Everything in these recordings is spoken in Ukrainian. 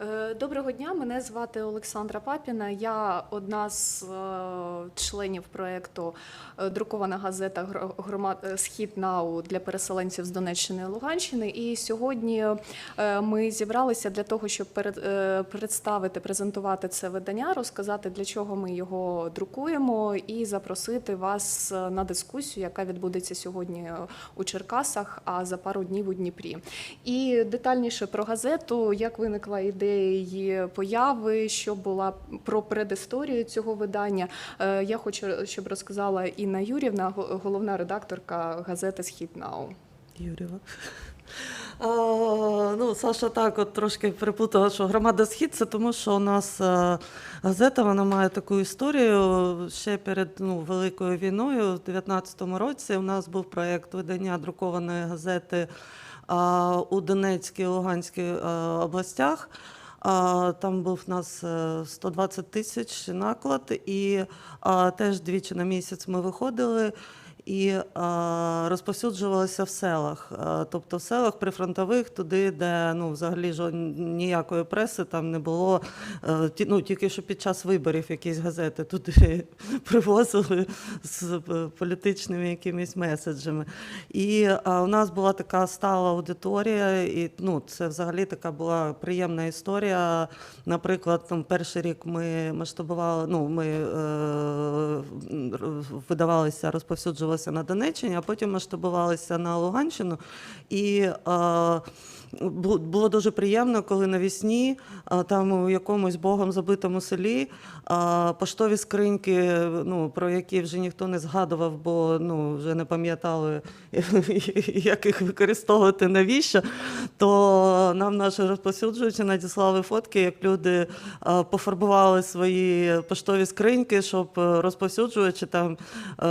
Е, Доброго дня, мене звати Олександра Папіна. Я одна з е, членів проєкту е, друкована газета громад Схід НАУ для переселенців з Донеччини і Луганщини. І сьогодні ми зібралися для того, щоб представити, презентувати це видання, розказати для чого ми його друкуємо, і запросити вас на дискусію, яка відбудеться сьогодні у Черкасах, а за пару днів у Дніпрі. І детальніше про газету, як виникла ідея її появи, що була про предісторію цього видання. Е, Я хочу, щоб розказала Інна Юрівна, головна редакторка газети Схід Нау. Юрєва. А, ну, Саша так от трошки перепутала, що громада Схід це тому, що у нас е, газета вона має таку історію. Ще перед ну, Великою війною, в 19-му році, у нас був проєкт видання друкованої газети а, у Донецькій і Луганській е, областях. Там був у нас е, 120 тисяч наклад, і теж двічі на місяць ми виходили і а, розповсюджувалися в селах. А, тобто в селах прифронтових, туди, де ну, взагалі жо- ніякої преси там не було. Е, ну, тільки що під час виборів якісь газети туди привозили з е, політичними якимись меседжами. І у нас була така стала аудиторія, і ну, це взагалі така була приємна історія. Наприклад, там перший рік ми масштабували, ну ми е, видавалися, розповсюджувалися на Донеччині, а потім масштабувалися на Луганщину. І е, було дуже приємно, коли навісні там у якомусь богом забитому селі поштові скриньки, ну про які вже ніхто не згадував, бо ну вже не пам'ятали, як їх використовувати навіщо. То нам наші розповсюджувачі надіслали фотки, як люди пофарбували свої поштові скриньки, щоб е, розповсюджувачі там, е,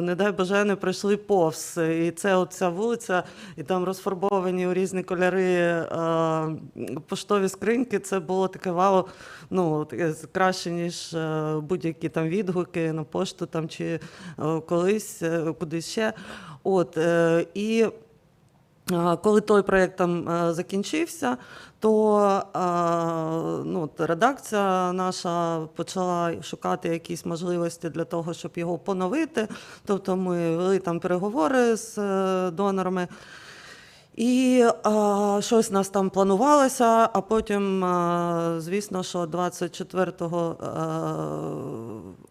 не дай Боже, не пройшли повз. І це оця вулиця, і там розфарбовані у різні кольори е, поштові скриньки. Це було таке вау, ну краще, ніж е, будь-які там відгуки на пошту там чи е, колись е, кудись ще. От, е, і Коли той проєкт там е, закінчився, то ну, редакція наша почала шукати якісь можливості для того, щоб його поновити. Тобто ми вели там переговори з е, донорами. І а, щось нас там планувалося, а потім, а, звісно, що 24-го а, лю- е,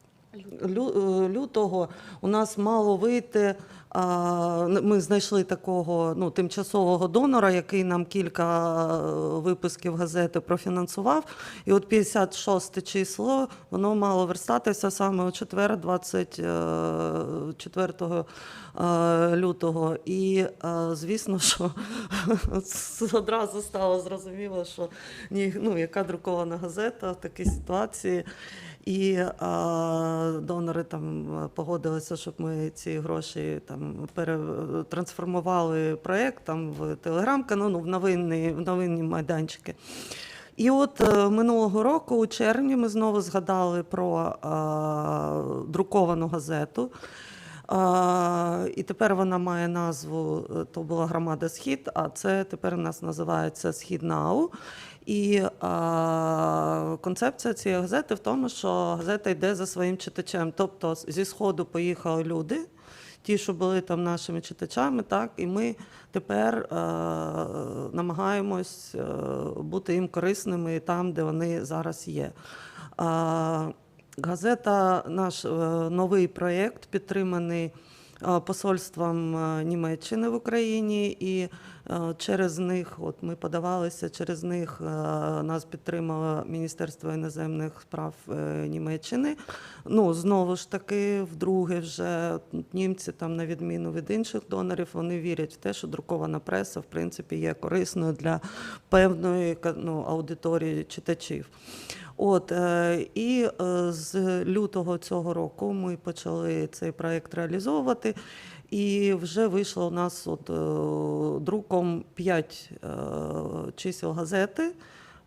лютого у нас мало вийти. Ми знайшли такого ну, тимчасового донора, який нам кілька е, випусків газети профінансував. І от 56 число воно мало верстатися саме у четвер, 24 е, лютого. І е, звісно, що одразу стало зрозуміло, що ні, ну, яка друкована газета в такій ситуації. І а, донори там е, погодилися, щоб ми ці гроші там перетрансформували проєкт там в телеграм-канал, ну, в новинні, в новинні майданчики. І от е, минулого року, у червні, ми знову згадали про а, друковану газету. А, і тепер вона має назву е, то була громада Схід, а це тепер у нас називається Схід Нау. І а, концепція цієї газети в тому, що газета йде за своїм читачем. Тобто зі сходу поїхали люди, ті, що були там нашими читачами, так, і ми тепер е, намагаємось е, бути їм корисними там, де вони зараз є. А, газета, наш е, новий проєкт підтриманий е, посольством е, Німеччини в Україні, і через них, от ми подавалися, через них е, нас підтримало Міністерство іноземних справ е, Німеччини. Ну, знову ж таки, вдруге, вже німці, там, на відміну від інших донорів, вони вірять в те, що друкована преса, в принципі, є корисною для певної ну, аудиторії читачів. От е, і е, з лютого цього року ми почали цей проект реалізовувати. І вже вийшло у нас от, е, друком 5 чисел газети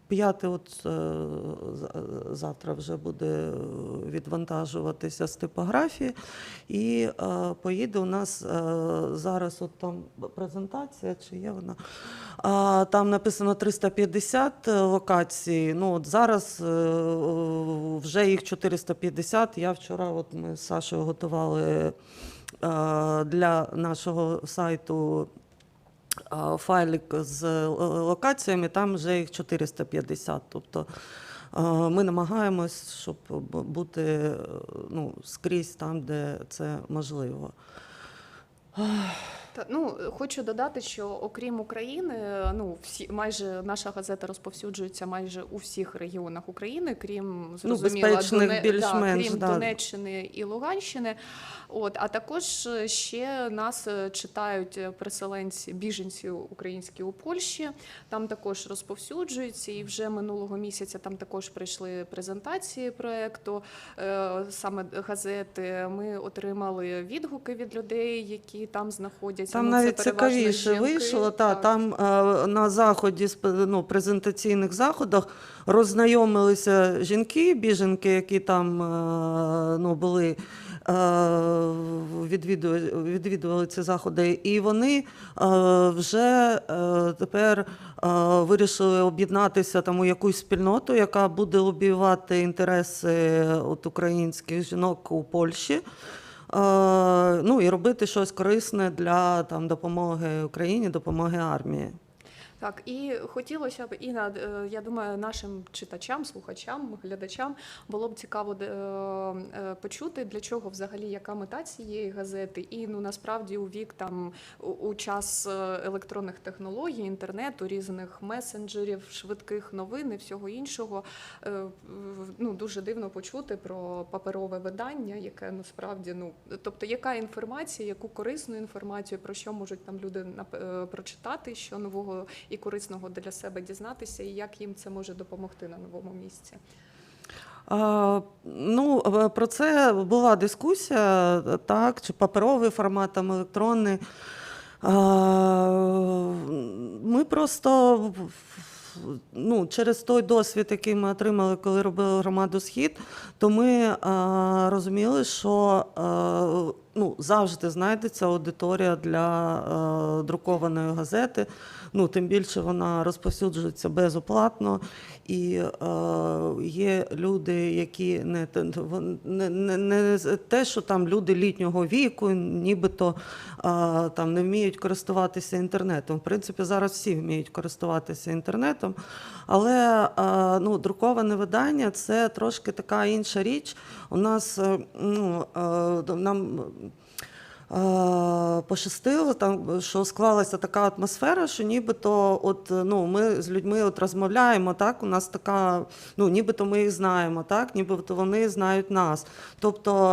П'яте, от е, завтра вже буде е, відвантажуватися з типографії, і е, поїде у нас е, зараз от там презентація, чи є вона? А, там написано 350 локацій. Ну, от зараз е, вже їх 450. Я вчора, от ми з Сашою готували е, для нашого сайту файлик з е, локаціями, там вже їх 450. Тобто е, ми намагаємось, щоб бути е, ну, скрізь там, де це можливо. Та, ну, хочу додати, що окрім України, ну всі майже наша газета розповсюджується майже у всіх регіонах України, крім зрозуміло, Ну, безпечних більш-менш, крім да. Донеччини і Луганщини. От а також е, ще нас е, читають переселенці, біженці українські у Польщі. Там також розповсюджується, і вже минулого місяця там також прийшли презентації проекту, е, саме газети. Ми отримали відгуки від людей, які там знаходяться. Там Ну, навіть цікавіше жінки, вийшло. Та, там е, на заході, ну, презентаційних заходах роззнайомилися жінки, біженки, які там е, ну, були. е, Відвідували, відвідували ці заходи, і вони вже тепер вирішили об'єднатися там у якусь спільноту, яка буде лобіювати інтереси от, українських жінок у Польщі. Е, ну і робити щось корисне для там допомоги Україні, допомоги армії. Так, і хотілося б і на е, я думаю, нашим читачам, слухачам, глядачам було б цікаво е, е, почути, для чого взагалі яка мета цієї газети. І ну насправді у вік там у, час електронних технологій, інтернету, різних месенджерів, швидких новин і всього іншого. Ну дуже дивно почути про паперове видання, яке насправді ну тобто, яка інформація, яку корисну інформацію, про що можуть там люди прочитати, що нового і корисного для себе дізнатися, і як їм це може допомогти на новому місці. Ну, е, про це була дискусія, так, чи паперовий формат, там електронний. Ми просто ну, через той досвід, який ми отримали, коли робили громаду Схід, то ми розуміли, що ну, завжди знайдеться аудиторія для друкованої газети. Ну, тим більше вона розповсюджується безоплатно, і е, є люди, які не, не, не, не те, що там люди літнього віку, нібито е, там не вміють користуватися інтернетом. В принципі, зараз всі вміють користуватися інтернетом, але е, ну, друковане видання це трошки така інша річ. У нас е, ну, е, нам. Е, Пощастило там, що склалася така атмосфера, що нібито от, ну, ми з людьми от розмовляємо, так, у нас така, ну, нібито ми їх знаємо, так, нібито вони знають нас. Тобто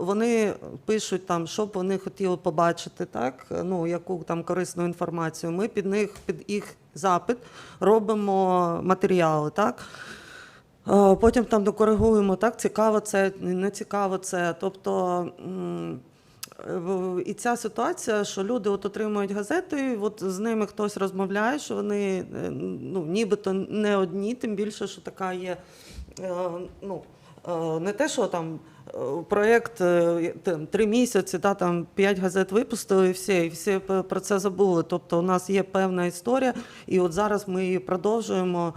е, вони пишуть там, що б вони хотіли побачити, так, ну, яку там корисну інформацію. Ми під них, під їх запит робимо матеріали. Так. Е, Потім там докоригуємо, так, цікаво це, не цікаво це. Тобто і ця ситуація, що люди от отримують газети, от з ними хтось розмовляє, що вони е, ну, нібито не одні, тим більше, що така є. е, Ну, е, не те, що там проєкт три місяці, та, там, п'ять газет випустили, і все, і всі про це забули. Тобто у нас є певна історія, і от зараз ми її продовжуємо.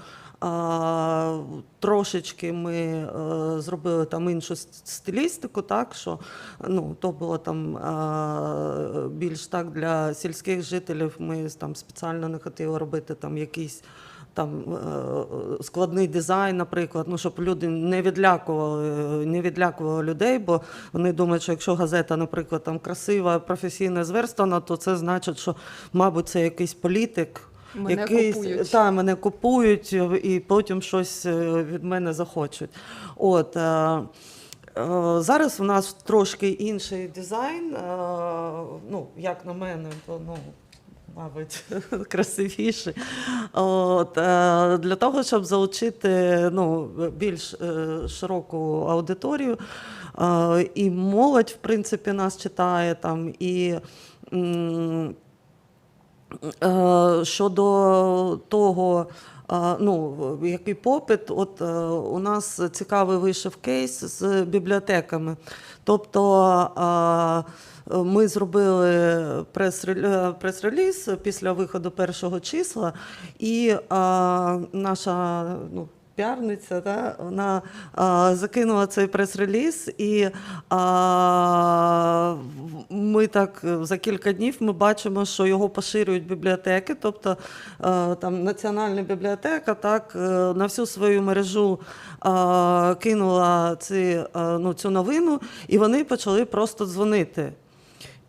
Трошечки ми е, зробили там іншу стилістику, так що ну, то було там а, більш так для сільських жителів. Ми там спеціально не хотіли робити там якийсь там е, складний дизайн, наприклад, ну щоб люди не відлякували, не відлякували людей, бо вони думають, що якщо газета, наприклад, там красива, професійно зверстана, то це значить, що, мабуть, це якийсь політик. Мене якийсь, купують. Та, мене купують і потім щось е, від мене захочуть. От, е, е, зараз у нас трошки інший дизайн. е, ну, як на мене, то ну, мабуть, красивіший. От, е, для того, щоб залучити ну, більш е, широку аудиторію. Е, і молодь, в принципі, нас читає там, і. Е, Щодо того, ну, який попит. От е, у нас цікавий вийшов кейс з бібліотеками. Тобто ми зробили прес-релі- прес-реліз після виходу першого числа, і наша ну, піарниця, да, вона а, закинула цей прес-реліз, і а, ми так е, за кілька днів ми бачимо, що його поширюють бібліотеки, тобто е, там Національна бібліотека так, е, на всю свою мережу а, кинула ці, е, ну, цю новину, і вони почали просто дзвонити.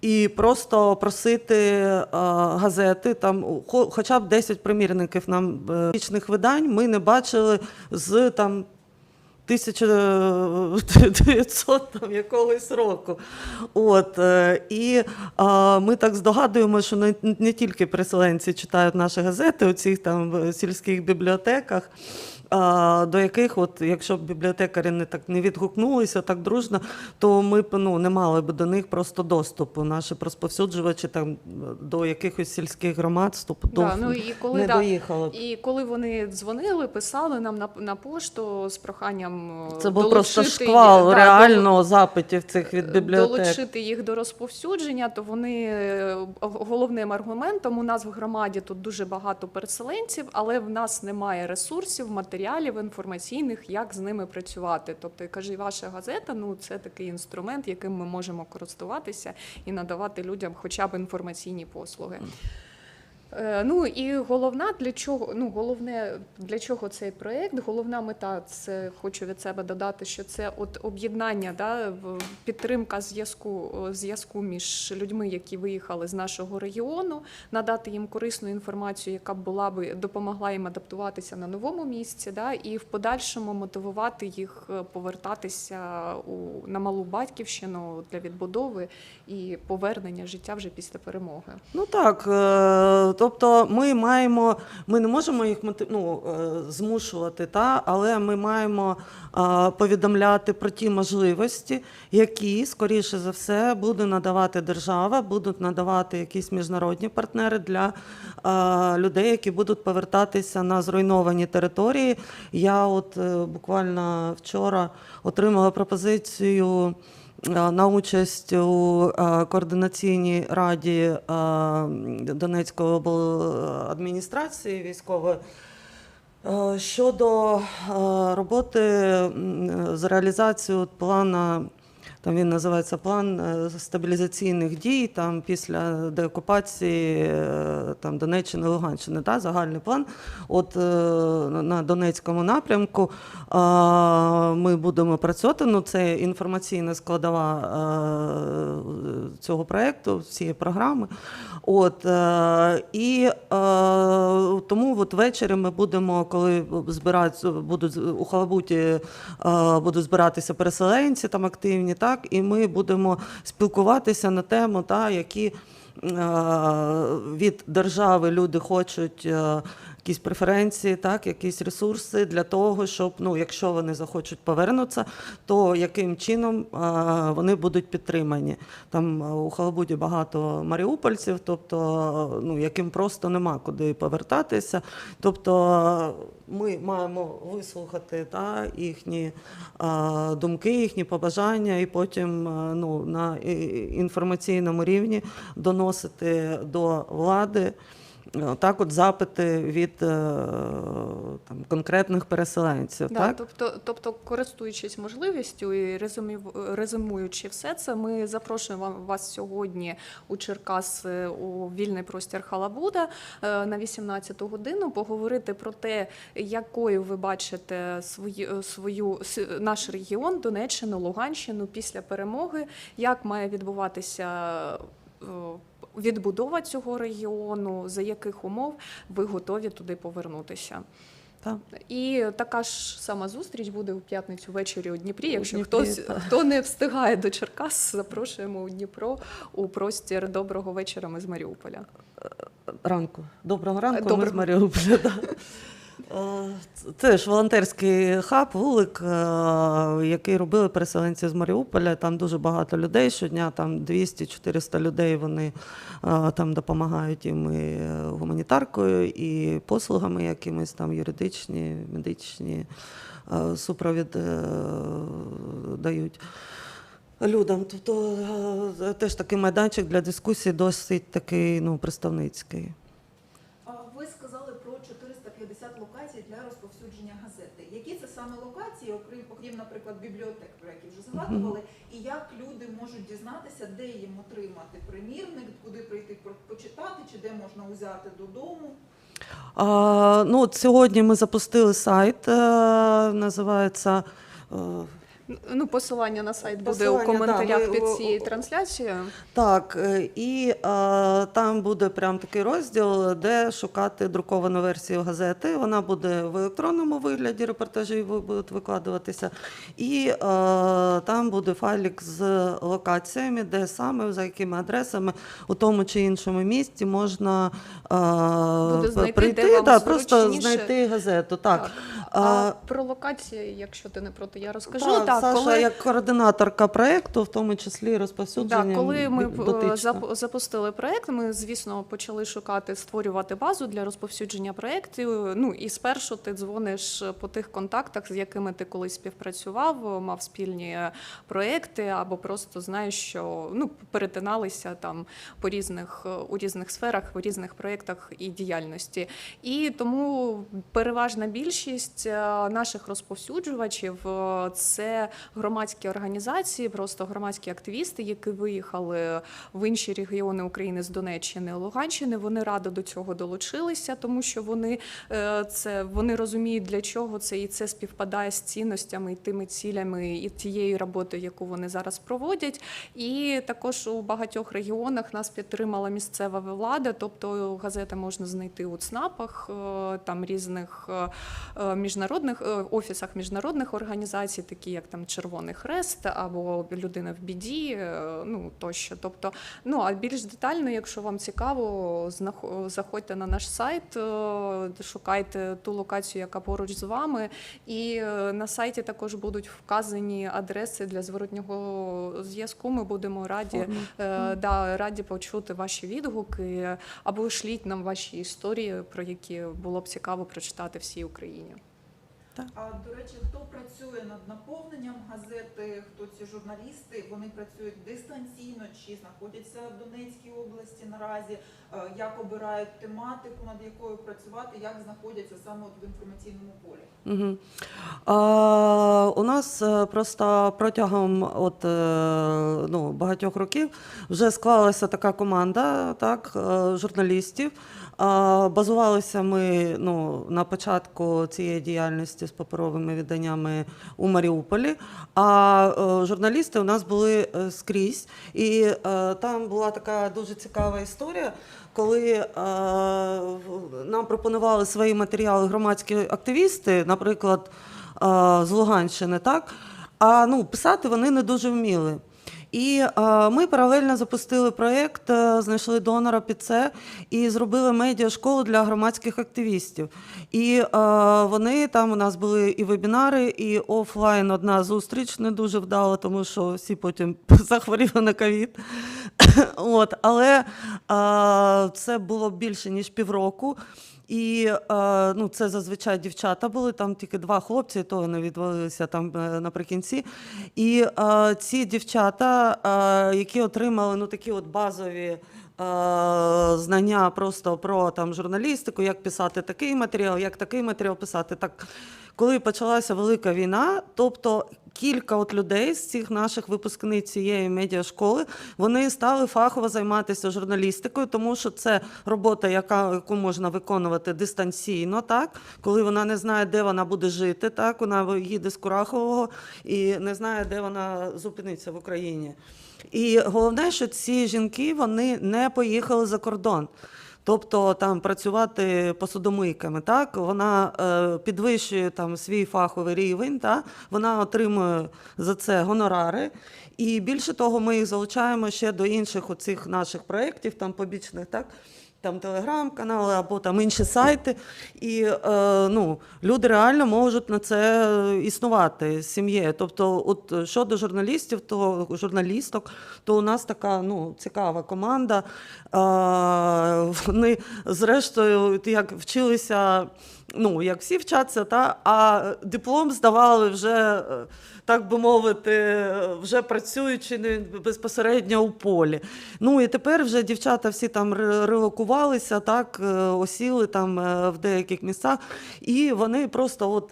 І просто просити е, газети, там хо- хоча б 10 примірників нам е, річних видань ми не бачили з там 1900 там, якогось року. От, е, і е, ми так здогадуємо, що не, не тільки переселенці читають наші газети у цих там е, сільських бібліотеках. До яких, от, якщо б бібліотекарі не так не відгукнулися так дружно, то ми б ну, не мали б до них просто доступу. Наші розповсюджувачі там до якихось сільських громад ступ, Да, ну, і коли, не да, доїхали. б. І коли вони дзвонили, писали нам на, на пошту з проханням е, Це був просто шквал їх- да, реально запитів цих від бібліотек. Долучити їх до розповсюдження, то вони е, головним аргументом у нас в громаді тут дуже багато переселенців, але в нас немає ресурсів, матеріалів інформаційних, як з ними працювати. Тобто, я кажу, ваша газета ну це такий інструмент, яким ми можемо користуватися і надавати людям хоча б інформаційні послуги. Е, Ну і головна для чого ну головне для чого цей проект? Головна мета це хочу від себе додати, що це от об'єднання, да, підтримка зв'язку зв'язку між людьми, які виїхали з нашого регіону, надати їм корисну інформацію, яка б була би допомогла їм адаптуватися на новому місці, да, і в подальшому мотивувати їх е, повертатися у на малу батьківщину для відбудови і повернення життя вже після перемоги. Ну так, е, тобто ми маємо, ми не можемо їх ну, е, змушувати, та, але ми маємо повідомляти про ті можливості, які, скоріше за все, буде надавати держава, будуть надавати якісь міжнародні партнери для людей, які будуть повертатися на зруйновані території. Я от е, буквально вчора отримала пропозицію. Е, На участь у е, координаційній раді е, Донецької обладміністрації військової щодо роботи з реалізацією плану. Там він називається план е, стабілізаційних дій там після деокупації е, там Донеччини, Луганщини, та, загальний план. От е, на Донецькому напрямку ми будемо працювати. Ну, це інформаційна складова цього проекту, цієї програми. От, і тому от ввечері ми будемо, коли збираються, будуть у Халабуті будуть збиратися переселенці там активні, так, і ми будемо спілкуватися на тему, та, які е, від держави люди хочуть е, якісь преференції, так, якісь ресурси для того, щоб, ну, якщо вони захочуть повернутися, то яким чином вони будуть підтримані. Там у Халабуді багато маріупольців, тобто, ну, яким просто нема куди повертатися. Тобто ми маємо вислухати та, їхні е, думки, їхні побажання, і потім е, ну, на інформаційному рівні доносити до влади. Е, Так, от запити від е, там, конкретних переселенців. Да, так? тобто, тобто, користуючись можливістю і резюмуючи все це, ми запрошуємо вас сьогодні у Черкас е, у вільний простір Халабуда на 18 годину поговорити про те, якою ви бачите свою, свою наш регіон, Донеччину, Луганщину після перемоги, як має відбуватися. Е, Відбудова цього регіону, за яких умов ви готові туди повернутися? Так. І така ж сама зустріч буде у п'ятницю ввечері у Дніпрі. Якщо Дніпрі, хтось так. хто не встигає до Черкас, запрошуємо у Дніпро у простір доброго вечора. Ми з Маріуполя. Ранку. Доброго ранку, ми з Маріуполя. Да. Е, Це ж волонтерський хаб, вулик, е, який робили переселенці з Маріуполя. Там дуже багато людей. Щодня там 200-400 людей. Вони е, там допомагають їм і гуманітаркою, і послугами якимись там юридичні, медичні супровід дають. Людям, тобто теж такий майданчик для дискусії досить такий ну, представницький. А Ви сказали про 450 локацій для розповсюдження газети. Які це саме локації, окрім, окрім наприклад, бібліотек, згадували, і як люди можуть дізнатися, де їм отримати примірник, куди прийти почитати, чи де можна взяти додому? А, ну, от сьогодні ми запустили сайт, е, називається. е, Ну, посилання на сайт буде Посилання, у коментарях да, ми- під цією трансляцією. Так, е, і е, там буде прям такий розділ, де шукати друковану версію газети. Вона буде в електронному вигляді, репортажі будуть викладуватися. І е, там буде файлик з локаціями, де саме, за якими адресами у тому чи іншому місті можна Буде знайти, прийти, де вам да, просто знайти газету. Так. А, А, про локації, якщо ти не проти, я розкажу. так, так, Саша, коли... як координаторка проєкту, в тому числі розповсюдження. Так, коли ми е, дотична. зап- запустили проект, ми звісно почали шукати, створювати базу для розповсюдження проєктів. Ну і спершу ти дзвониш по тих контактах, з якими ти колись співпрацював, мав спільні проекти, або просто знаєш, що ну перетиналися там по різних у різних сферах, у різних проєктах і діяльності. І тому переважна більшість е, наших розповсюджувачів е, це громадські організації, просто громадські активісти, які виїхали в інші регіони України з Донеччини, Луганщини. Вони радо до цього долучилися, тому що вони е, це вони розуміють, для чого це і це співпадає з цінностями і тими цілями і тією роботою, яку вони зараз проводять. І також у багатьох регіонах нас підтримала місцева влада, тобто газети можна знайти у ЦНАПах, там різних е, міжнародних е, офісах міжнародних організацій, такі як там Червоний Хрест або людина в біді, е, ну тощо. Тобто, ну а більш детально, якщо вам цікаво, заходьте на наш сайт, е, шукайте ту локацію, яка поруч з вами. І на сайті також будуть вказані адреси для зворотнього зв'язку. Ми будемо раді, е, да, раді почути ваші відгуки або шліть нам ваші історії, про які було б цікаво прочитати всій Україні. А до речі, хто працює над наповненням газети, хто ці журналісти, вони працюють дистанційно чи знаходяться в Донецькій області наразі, як обирають тематику, над якою працювати, як знаходяться саме в інформаційному полі. Угу. А, у нас е, просто протягом от, е, ну, багатьох років вже склалася така команда так, е, журналістів. Базувалися ми ну, на початку цієї діяльності з паперовими виданнями у Маріуполі. А е, журналісти у нас були е, скрізь. І е, там була така дуже цікава історія, коли нам пропонували свої матеріали громадські активісти, наприклад, з Луганщини, так? А ну, писати вони не дуже вміли. І е, ми паралельно запустили проєкт, е, знайшли донора під це і зробили медіашколу для громадських активістів. І е, вони там у нас були і вебінари, і офлайн одна зустріч не дуже вдала, тому що всі потім захворіли на ковід. От, але е, це було більше ніж півроку. І е, ну, це зазвичай дівчата були, там тільки два хлопці, і то вони відвалилися там е, наприкінці. І е, ці дівчата, які отримали ну, такі от базові знання просто про там, журналістику, як писати такий матеріал, як такий матеріал писати. Так, коли почалася велика війна, тобто кілька от людей з цих наших випускниць цієї медіашколи, вони стали фахово займатися журналістикою, тому що це робота, яка, яку можна виконувати дистанційно, так, коли вона не знає, де вона буде жити, так, вона їде з Курахового і не знає, де вона зупиниться в Україні. І головне, що ці жінки вони не поїхали за кордон. Тобто там працювати посудомийками, так? Вона е, підвищує там свій фаховий рівень, та? Вона отримує за це гонорари. І більше того, ми їх залучаємо ще до інших оцих наших проєктів, там побічних, так там телеграм-канали або там інші сайти. І е, ну, люди реально можуть на це існувати сім'єю. Тобто, от е, щодо журналістів, то журналісток, то у нас така ну, цікава команда. Е, вони, зрештою, як вчилися, ну, як всі вчаться, та, а диплом здавали вже, е, так би мовити, вже працюючи безпосередньо у полі. Ну і тепер вже дівчата всі там релокувалися, так, е, осіли там е, в деяких місцях, і вони просто от.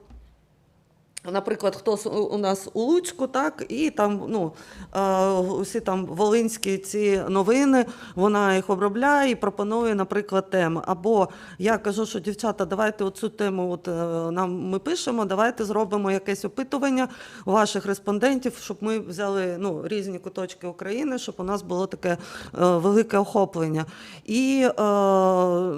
Наприклад, хтось у нас у Луцьку, так, і там ну, е, усі там волинські ці новини, вона їх обробляє і пропонує, наприклад, теми. Або я кажу, що дівчата, давайте оцю тему от, е, нам ми пишемо, давайте зробимо якесь опитування ваших респондентів, щоб ми взяли ну, різні куточки України, щоб у нас було таке е, велике охоплення. І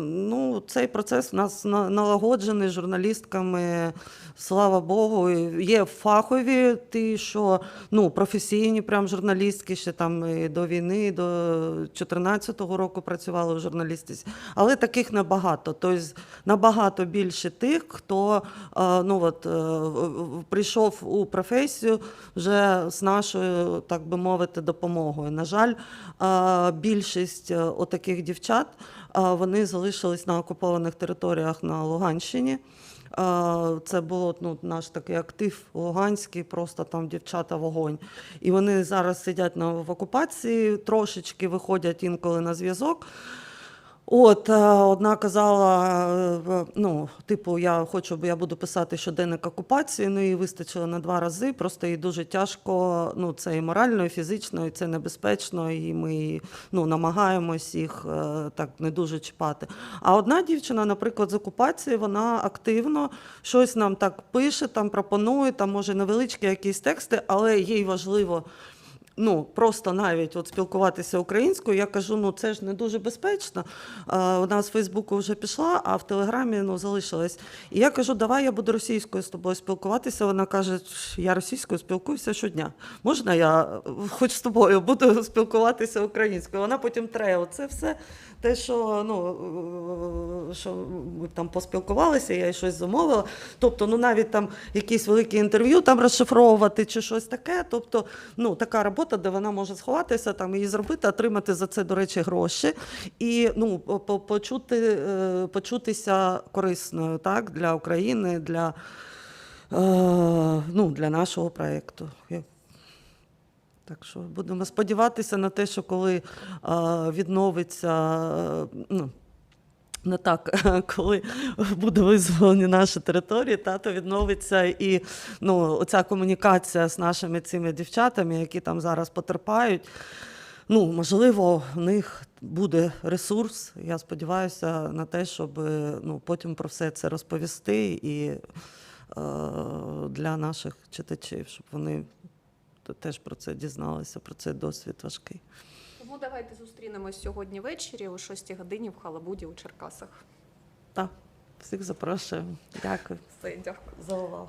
ну, цей процес у нас налагоджений журналістками, слава Богу. Є фахові, ті, що ну, професійні прям журналістки, ще там і до війни, і до 2014 року працювали в журналістиці. Але таких небагато. Тобто набагато більше тих, хто е, ну, от, е, прийшов у професію вже з нашою, так би мовити, допомогою. На жаль, е, більшість отаких дівчат вони залишились на окупованих територіях на Луганщині. Це було ну, наш такий актив луганський, просто там дівчата вогонь. І вони зараз сидять на, в окупації, трошечки виходять інколи на зв'язок. От е, одна казала: е, ну, типу, я хочу, бо я буду писати щоденник окупації. Ну їй вистачило на два рази. Просто їй дуже тяжко. Ну, це і морально, і фізично, і це небезпечно. І ми ну, намагаємось їх е, так не дуже чіпати. А одна дівчина, наприклад, з окупації, вона активно щось нам так пише, там пропонує, там може невеличкі якісь тексти, але їй важливо ну, просто навіть от спілкуватися українською, я кажу, ну це ж не дуже безпечно. Вона з Фейсбуку вже пішла, а в Телеграмі ну, залишилась. І я кажу, давай я буду російською з тобою спілкуватися. Вона каже, я російською спілкуюся щодня. Можна я е, хоч з тобою буду спілкуватися українською? Вона потім тре, оце все. Те, що, ну, е, що ми там поспілкувалися, я їй щось замовила. Тобто, ну навіть там якісь великі інтерв'ю там розшифровувати чи щось таке. Тобто, ну така робота, де вона може сховатися, там її зробити, отримати за це, до речі, гроші і ну, почути, е, почутися корисною так, для України, для, е, ну, для нашого проєкту. Так що будемо сподіватися на те, що коли е, відновиться. ну, не так, коли буде визволені наші території, тато відновиться і ну, оця комунікація з нашими цими дівчатами, які там зараз потерпають. Ну, можливо, в них буде ресурс. Я сподіваюся на те, щоб ну, потім про все це розповісти і е, для наших читачів, щоб вони теж про це дізналися, про цей досвід важкий. Тому давайте зустрінемось сьогодні ввечері о 6 годині в Халабуді у Черкасах. Так, всіх запрошую. Дякую Все, дякую. за увагу.